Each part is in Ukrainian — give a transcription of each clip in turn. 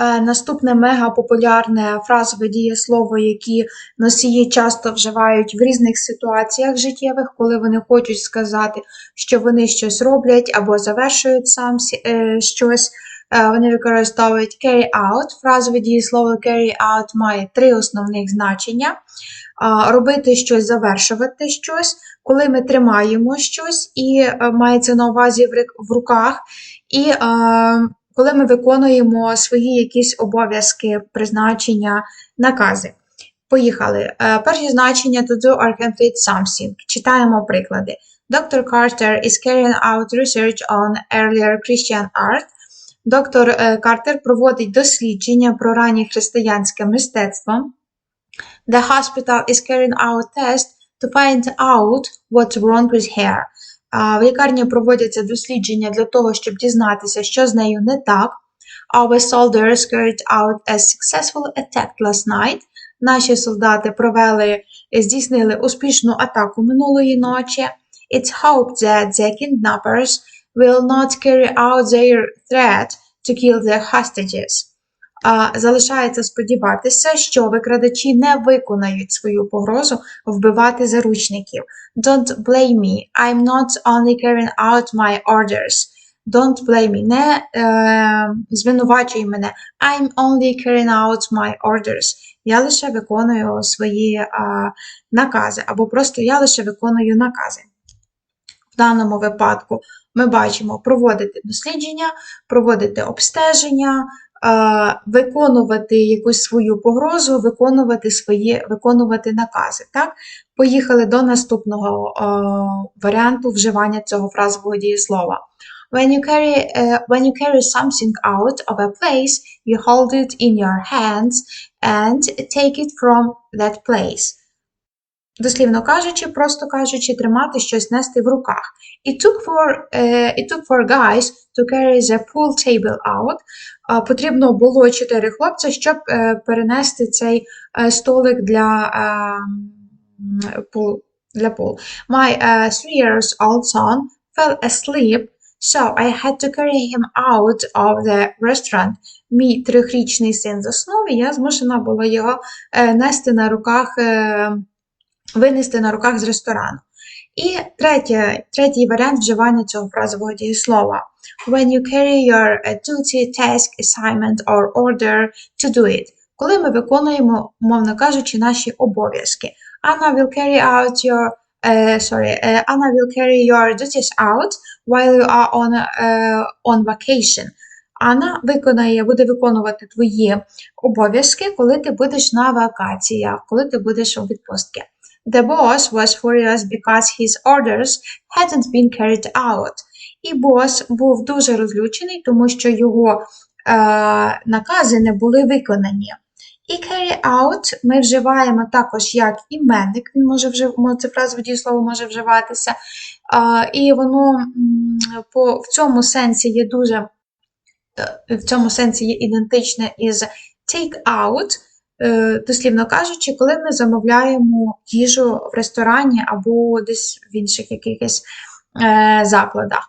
Е, Наступне мегапопулярне фразове дієслово, які носії часто вживають в різних ситуаціях життєвих, коли вони хочуть сказати, що вони щось роблять або завершують сам е, щось. Е, Вони використовують carry out. Фразове дієслово carry out має три основних значення: робити щось, завершувати щось, коли ми тримаємо щось, і мається на увазі в руках, і коли ми виконуємо свої якісь обов'язки, призначення, накази. Поїхали. Е, Перші значення to do or complete something. Читаємо приклади. Dr. Carter is carrying out research on earlier Christian art. Доктор Картер проводить дослідження про раннє християнське мистецтво. The hospital is carrying out tests to find out what's wrong with her. В лікарні проводяться дослідження для того, щоб дізнатися, що з нею не так. Our soldiers carried out a successful attack last night. Наші солдати провели, здійснили успішну атаку минулої ночі. It's hoped that the kidnappers will not carry out their threat to kill the hostages. Залишається сподіватися, що викрадачі не виконають свою погрозу вбивати заручників. Don't blame me. I'm not only carrying out my orders. Don't blame me. Не е, звинувачуй мене. I'm only carrying out my orders. Я лише виконую свої е, накази, або просто я лише виконую накази. В даному випадку ми бачимо проводити дослідження, проводити обстеження, виконувати якусь свою погрозу, виконувати свої, виконувати накази. Так? Поїхали до наступного варіанту вживання цього фразового дієслова. When you carry uh, when you carry something out of a place, you hold it in your hands and take it from that place. Дослівно кажучи, просто кажучи, тримати щось нести в руках. It took for, uh, it took for guys to carry the pool table out. А, потрібно було чотири хлопця, щоб е, перенести цей е, столик для пул. Для пул. My uh, three years old son fell asleep, so I had to carry him out of the restaurant. Мій трьохрічний син заснув, і я змушена була його е, нести на руках, е, винести на руках з ресторану. І третє, третій варіант вживання цього фразового дієслова. When you carry your uh, duty, task, assignment or order to do it. Коли ми виконуємо, мовно кажучи, наші обов'язки. Anna will carry out your uh, sorry, uh, Anna will carry your duties out while you are on, uh, on vacation. Анна виконає, буде виконувати твої обов'язки, коли ти будеш на вакаціях, коли ти будеш у відпустці. The boss was furious because his orders hadn't been carried out. І бос був дуже розлючений, тому що його е, накази не були виконані. І carry out ми вживаємо також як іменник, він може вжив... це фразове дієслово може вживатися. Е, і воно по, в цьому сенсі є дуже е, в цьому сенсі є ідентичне із take out, дослівно кажучи, коли ми замовляємо їжу в ресторані або десь в інших якихось е, закладах.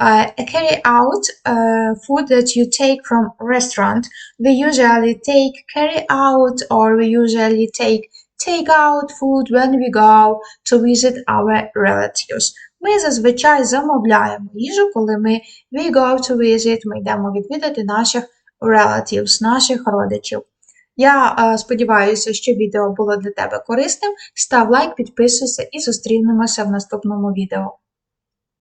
Uh, carry out uh, food that you take from restaurant. We usually take carry out or we usually take take out food when we go to visit our relatives. Ми зазвичай замовляємо їжу, коли ми we go to visit, ми йдемо відвідати наших relatives, наших родичів. Я е, сподіваюся, що відео було для тебе корисним. Став лайк, підписуйся і зустрінемося в наступному відео.